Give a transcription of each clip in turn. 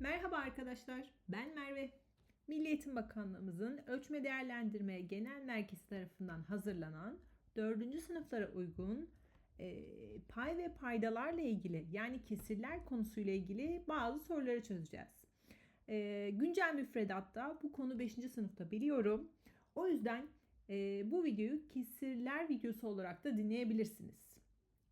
Merhaba arkadaşlar, ben Merve. Milli Eğitim Bakanlığımızın Ölçme Değerlendirme Genel Merkezi tarafından hazırlanan 4. sınıflara uygun e, pay ve paydalarla ilgili yani kesirler konusuyla ilgili bazı soruları çözeceğiz. E, güncel müfredatta bu konu 5. sınıfta biliyorum. O yüzden e, bu videoyu kesirler videosu olarak da dinleyebilirsiniz.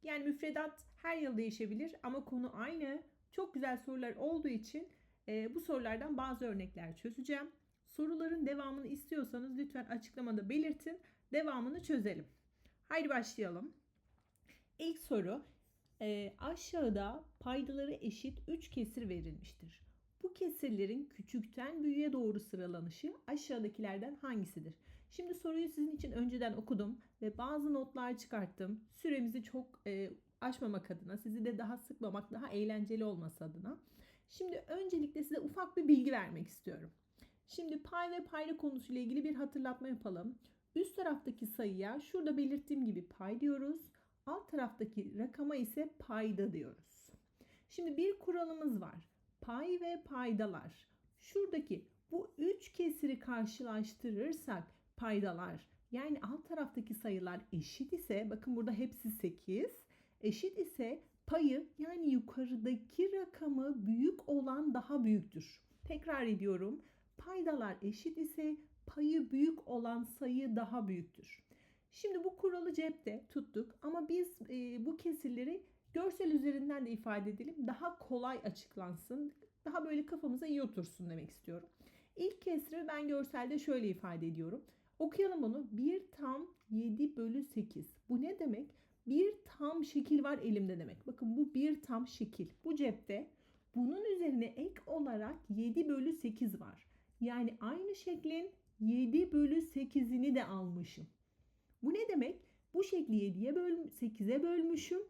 Yani müfredat her yıl değişebilir ama konu aynı. Çok güzel sorular olduğu için e, bu sorulardan bazı örnekler çözeceğim. Soruların devamını istiyorsanız lütfen açıklamada belirtin. Devamını çözelim. Haydi başlayalım. İlk soru e, aşağıda paydaları eşit 3 kesir verilmiştir. Bu kesirlerin küçükten büyüğe doğru sıralanışı aşağıdakilerden hangisidir? Şimdi soruyu sizin için önceden okudum ve bazı notlar çıkarttım. Süremizi çok e, aşmamak adına, sizi de daha sıkmamak, daha eğlenceli olması adına. Şimdi öncelikle size ufak bir bilgi vermek istiyorum. Şimdi pay ve payda konusuyla ilgili bir hatırlatma yapalım. Üst taraftaki sayıya şurada belirttiğim gibi pay diyoruz. Alt taraftaki rakama ise payda diyoruz. Şimdi bir kuralımız var. Pay ve paydalar. Şuradaki bu üç kesiri karşılaştırırsak paydalar yani alt taraftaki sayılar eşit ise bakın burada hepsi 8 eşit ise payı yani yukarıdaki rakamı büyük olan daha büyüktür. Tekrar ediyorum. Paydalar eşit ise payı büyük olan sayı daha büyüktür. Şimdi bu kuralı cepte tuttuk ama biz e, bu kesirleri görsel üzerinden de ifade edelim. Daha kolay açıklansın. Daha böyle kafamıza iyi otursun demek istiyorum. İlk kesri ben görselde şöyle ifade ediyorum. Okuyalım bunu. 1 tam 7 bölü 8. Bu ne demek? Bir tam şekil var elimde demek. Bakın bu bir tam şekil. Bu cepte. Bunun üzerine ek olarak 7 bölü 8 var. Yani aynı şeklin 7 bölü 8'ini de almışım. Bu ne demek? Bu şekli 7'ye böl 8'e bölmüşüm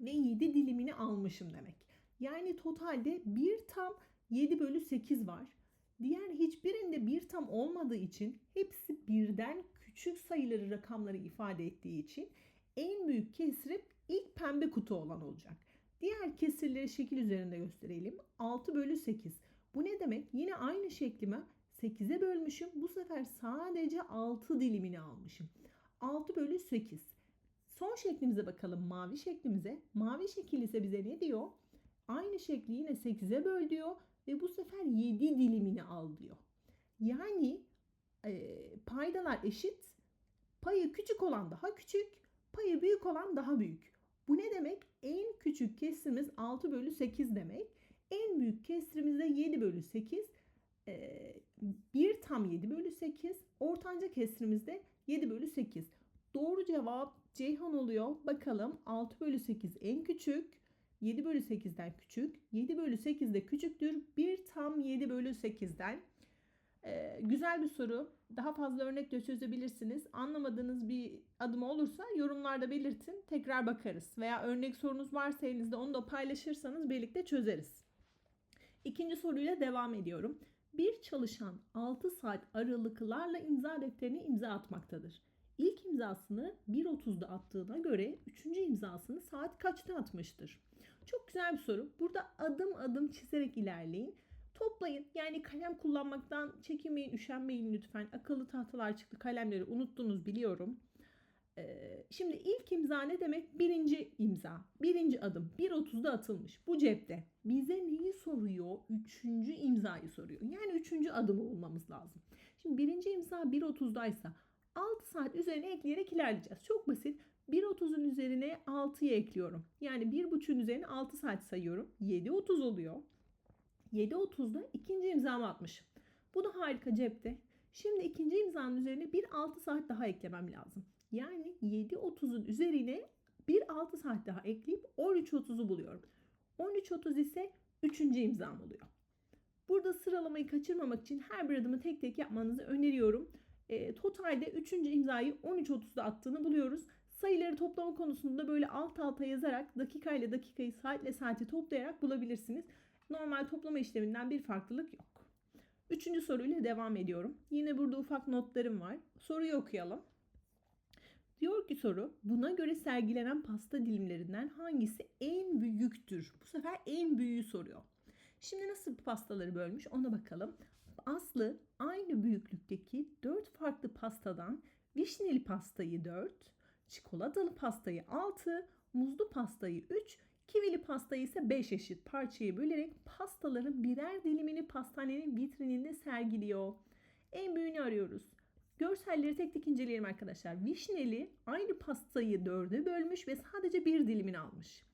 ve 7 dilimini almışım demek. Yani totalde bir tam 7 bölü 8 var. Diğer hiçbirinde bir tam olmadığı için hepsi birden küçük sayıları rakamları ifade ettiği için en büyük kesri ilk pembe kutu olan olacak. Diğer kesirleri şekil üzerinde gösterelim. 6 bölü 8. Bu ne demek? Yine aynı şeklime 8'e bölmüşüm. Bu sefer sadece 6 dilimini almışım. 6 bölü 8. Son şeklimize bakalım mavi şeklimize. Mavi şekil ise bize ne diyor? Aynı şekli yine 8'e böl diyor ve bu sefer 7 dilimini al diyor. Yani e, paydalar eşit. Payı küçük olan daha küçük, payı büyük olan daha büyük. Bu ne demek? En küçük kesrimiz 6 bölü 8 demek. En büyük kesrimiz de 7 bölü 8. Ee, bir tam 7 bölü 8. Ortanca kesrimiz de 7 bölü 8. Doğru cevap Ceyhan oluyor. Bakalım 6 bölü 8 en küçük. 7 bölü 8'den küçük. 7 bölü 8 de küçüktür. Bir tam 7 bölü 8'den. Ee, güzel bir soru. Daha fazla örnek de çözebilirsiniz. Anlamadığınız bir adım olursa yorumlarda belirtin. Tekrar bakarız. Veya örnek sorunuz varsa elinizde onu da paylaşırsanız birlikte çözeriz. İkinci soruyla devam ediyorum. Bir çalışan 6 saat aralıklarla imza defterine imza atmaktadır. İlk imzasını 1.30'da attığına göre üçüncü imzasını saat kaçta atmıştır? Çok güzel bir soru. Burada adım adım çizerek ilerleyin. Toplayın. Yani kalem kullanmaktan çekinmeyin, üşenmeyin lütfen. Akıllı tahtalar çıktı. Kalemleri unuttunuz biliyorum. Ee, şimdi ilk imza ne demek? Birinci imza. Birinci adım. 1.30'da atılmış. Bu cepte. Bize neyi soruyor? Üçüncü imzayı soruyor. Yani üçüncü adımı bulmamız lazım. Şimdi birinci imza 1.30'daysa 6 saat üzerine ekleyerek ilerleyeceğiz. Çok basit. 1.30'un üzerine 6'yı ekliyorum. Yani 1.5'ün üzerine 6 saat sayıyorum. 7.30 oluyor. 7.30'da ikinci imzamı atmışım. Bu da harika cepte. Şimdi ikinci imzanın üzerine bir 6 saat daha eklemem lazım. Yani 7.30'un üzerine bir 6 saat daha ekleyip 13.30'u buluyorum. 13.30 ise üçüncü imzam oluyor. Burada sıralamayı kaçırmamak için her bir adımı tek tek yapmanızı öneriyorum. E, totalde üçüncü imzayı 13.30'da attığını buluyoruz. Sayıları toplama konusunda böyle alt alta yazarak dakika ile dakikayı saatle saati toplayarak bulabilirsiniz. Normal toplama işleminden bir farklılık yok. Üçüncü soruyla devam ediyorum. Yine burada ufak notlarım var. Soruyu okuyalım. Diyor ki soru buna göre sergilenen pasta dilimlerinden hangisi en büyüktür? Bu sefer en büyüğü soruyor. Şimdi nasıl pastaları bölmüş ona bakalım. Aslı aynı büyüklükteki 4 farklı pastadan vişneli pastayı 4, çikolatalı pastayı 6, muzlu pastayı 3, kivili pastayı ise 5 eşit parçaya bölerek pastaların birer dilimini pastanenin vitrininde sergiliyor. En büyüğünü arıyoruz. Görselleri tek tek inceleyelim arkadaşlar. Vişneli aynı pastayı dörde bölmüş ve sadece bir dilimini almış.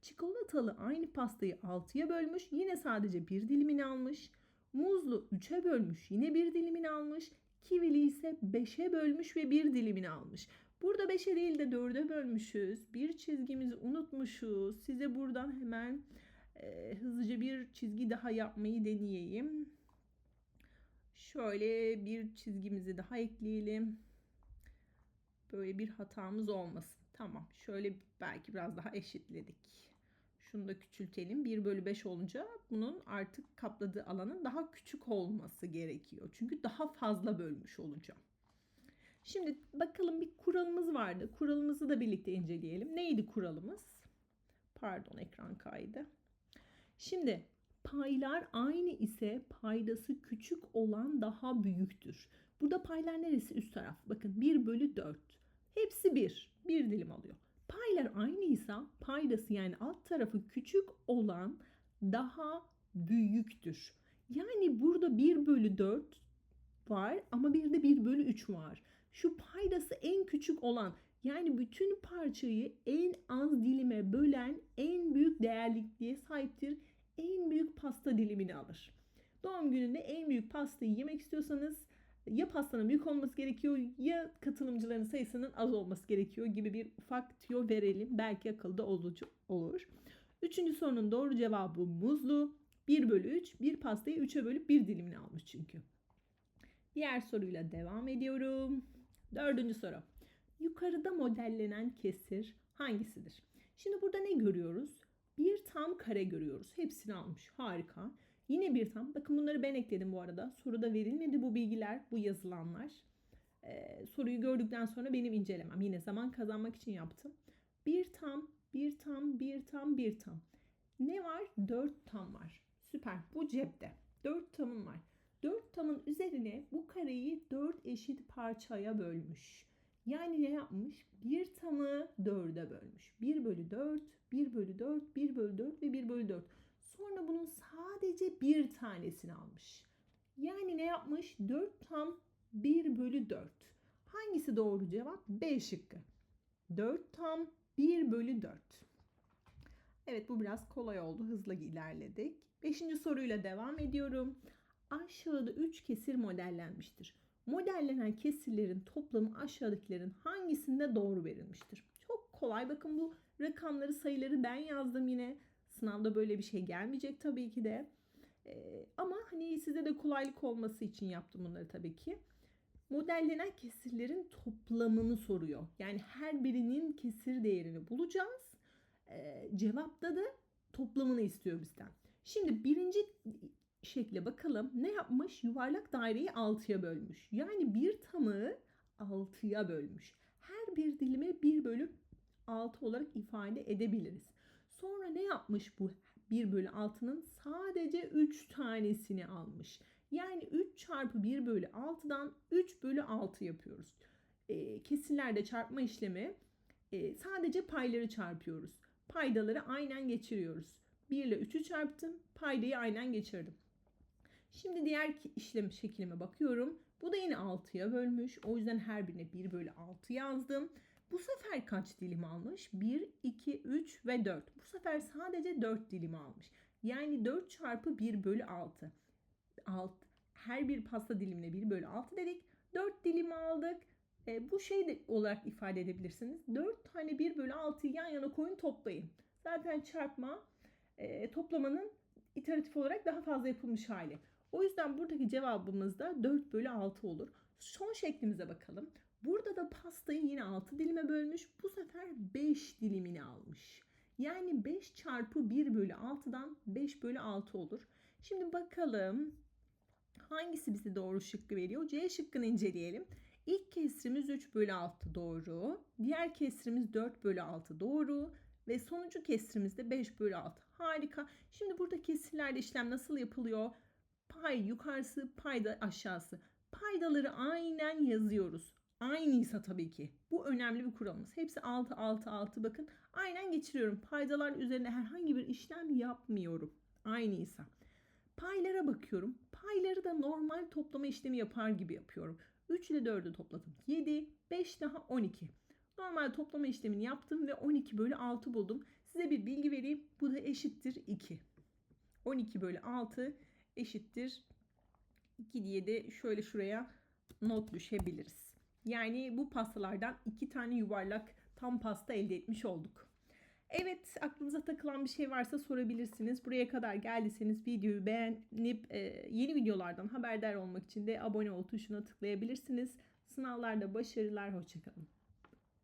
Çikolatalı aynı pastayı altıya bölmüş. Yine sadece bir dilimini almış. Muzlu 3'e bölmüş. Yine bir dilimini almış. Kivili ise 5'e bölmüş ve bir dilimini almış. Burada 5'e değil de 4'e bölmüşüz. Bir çizgimizi unutmuşuz. Size buradan hemen e, hızlıca bir çizgi daha yapmayı deneyeyim. Şöyle bir çizgimizi daha ekleyelim. Böyle bir hatamız olmasın. Tamam. Şöyle belki biraz daha eşitledik. Şunu da küçültelim. 1 bölü 5 olunca bunun artık kapladığı alanın daha küçük olması gerekiyor. Çünkü daha fazla bölmüş olacağım. Şimdi bakalım bir kuralımız vardı. Kuralımızı da birlikte inceleyelim. Neydi kuralımız? Pardon ekran kaydı. Şimdi paylar aynı ise paydası küçük olan daha büyüktür. Burada paylar neresi? Üst taraf. Bakın 1 bölü 4. Hepsi 1. 1 dilim alıyor. Paylar aynıysa paydası yani alt tarafı küçük olan daha büyüktür. Yani burada 1 bölü 4 var ama bir de 1 bölü 3 var. Şu paydası en küçük olan yani bütün parçayı en az dilime bölen en büyük değerlikliğe sahiptir. En büyük pasta dilimini alır. Doğum gününde en büyük pastayı yemek istiyorsanız ya pastanın büyük olması gerekiyor ya katılımcıların sayısının az olması gerekiyor gibi bir ufak tüyo verelim. Belki akılda olucu olur. Üçüncü sorunun doğru cevabı muzlu. 1 bölü 3 bir pastayı 3'e bölüp bir dilimini almış çünkü. Diğer soruyla devam ediyorum. Dördüncü soru. Yukarıda modellenen kesir hangisidir? Şimdi burada ne görüyoruz? Bir tam kare görüyoruz. Hepsini almış. Harika. Yine bir tam. Bakın bunları ben ekledim bu arada. Soruda verilmedi bu bilgiler, bu yazılanlar. Ee, soruyu gördükten sonra benim incelemem. Yine zaman kazanmak için yaptım. Bir tam, bir tam, bir tam, bir tam. Ne var? Dört tam var. Süper. Bu cepte. Dört tamım var. Dört tamın üzerine bu kareyi dört eşit parçaya bölmüş. Yani ne yapmış? Bir tamı dörde bölmüş. 1 bölü 4, 1 bölü 4, 1 bölü 4 ve 1 bölü 4. Sonra bunun sadece bir tanesini almış. Yani ne yapmış? 4 tam 1 bölü 4. Hangisi doğru cevap? B şıkkı. 4 tam 1 bölü 4. Evet bu biraz kolay oldu. Hızlı ilerledik. Beşinci soruyla devam ediyorum. Aşağıda 3 kesir modellenmiştir. Modellenen kesirlerin toplamı aşağıdakilerin hangisinde doğru verilmiştir? Çok kolay. Bakın bu rakamları, sayıları ben yazdım yine. Sınavda böyle bir şey gelmeyecek tabii ki de. Ee, ama hani size de kolaylık olması için yaptım bunları tabii ki. Modellenen kesirlerin toplamını soruyor. Yani her birinin kesir değerini bulacağız. Ee, cevapta da toplamını istiyor bizden. Şimdi birinci şekle bakalım. Ne yapmış? Yuvarlak daireyi 6'ya bölmüş. Yani bir tamı 6'ya bölmüş. Her bir dilime 1 bölü 6 olarak ifade edebiliriz. Sonra ne yapmış bu 1 bölü 6'nın? Sadece 3 tanesini almış. Yani 3 çarpı 1 bölü 6'dan 3 bölü 6 yapıyoruz. E, kesirlerde çarpma işlemi e, sadece payları çarpıyoruz. Paydaları aynen geçiriyoruz. 1 ile 3'ü çarptım. Paydayı aynen geçirdim. Şimdi diğer işlem şeklime bakıyorum. Bu da yine 6'ya bölmüş. O yüzden her birine 1 bölü 6 yazdım. Bu sefer kaç dilim almış? 1, 2, 3 ve 4. Bu sefer sadece 4 dilim almış. Yani 4 çarpı 1 bölü 6. Alt, her bir pasta dilimine 1 bölü 6 dedik. 4 dilim aldık. E, bu şey de olarak ifade edebilirsiniz. 4 tane 1 bölü 6'yı yan yana koyun toplayın. Zaten çarpma e, toplamanın iteratif olarak daha fazla yapılmış hali. O yüzden buradaki cevabımız da 4 bölü 6 olur. Son şeklimize bakalım. Burada da pastayı yine 6 dilime bölmüş. Bu sefer 5 dilimini almış. Yani 5 çarpı 1 bölü 6'dan 5 bölü 6 olur. Şimdi bakalım hangisi bize doğru şıkkı veriyor? C şıkkını inceleyelim. İlk kesrimiz 3 bölü 6 doğru. Diğer kesrimiz 4 bölü 6 doğru. Ve sonuncu kesrimizde 5 bölü 6. Harika. Şimdi burada kesirlerde işlem nasıl yapılıyor? Pay yukarısı, payda aşağısı. Paydaları aynen yazıyoruz. Aynıysa tabii ki. Bu önemli bir kuralımız. Hepsi 6 6 6 bakın. Aynen geçiriyorum. Paydalar üzerinde herhangi bir işlem yapmıyorum. Aynıysa. Paylara bakıyorum. Payları da normal toplama işlemi yapar gibi yapıyorum. 3 ile 4'ü topladım. 7, 5 daha 12. Normal toplama işlemini yaptım ve 12 bölü 6 buldum. Size bir bilgi vereyim. Bu da eşittir 2. 12 bölü 6 eşittir 2 diye de şöyle şuraya not düşebiliriz. Yani bu pastalardan iki tane yuvarlak tam pasta elde etmiş olduk. Evet aklınıza takılan bir şey varsa sorabilirsiniz. Buraya kadar geldiyseniz videoyu beğenip e, yeni videolardan haberdar olmak için de abone ol tuşuna tıklayabilirsiniz. Sınavlarda başarılar, hoşçakalın.